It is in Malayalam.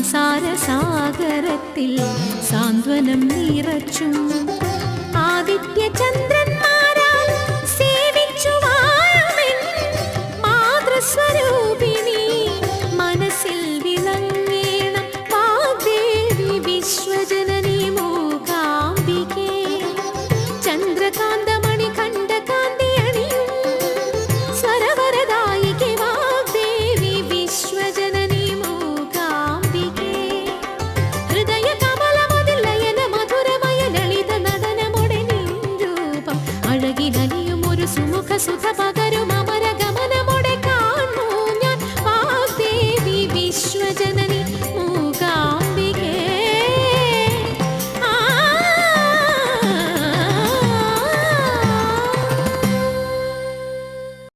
സംസാരസാഗരത്തിൽ സാന്ത്വനം നിറച്ചു. ആദിത്യചന്ദ്രന്മാരാൽ സേവിച്ചു മാതൃസ്വരൂപിണി മനസ്സിൽ വിളങ്ങേണം വാഗ്ദേവി വിശ്വജനനി മൂകാംബികേ. ചന്ദ്രകാന്ത సుముఖ సుధ పద